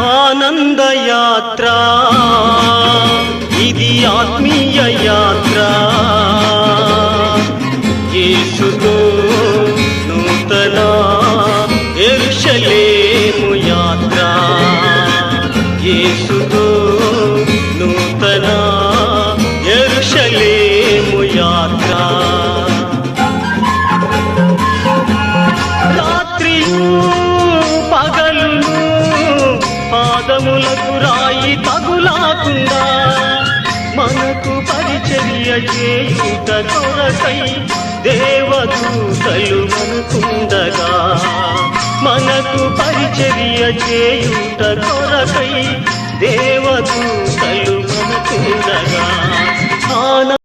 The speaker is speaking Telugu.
ఆనందయాత్ర. ఇది ఆత్మీయ యాత్ర. యేసుతో నూతన ఎరుషలేము యాత్ర. యేసుతో నూతన ఎరుషలేము యాత్ర. పాదములకు రాయి తగులాకుండా మనకు పరిచర్య చేయుట కొరకై దేవదూతలు మనకుండగా మనకు పరిచర్య చేయుట కొరకై దేవదూ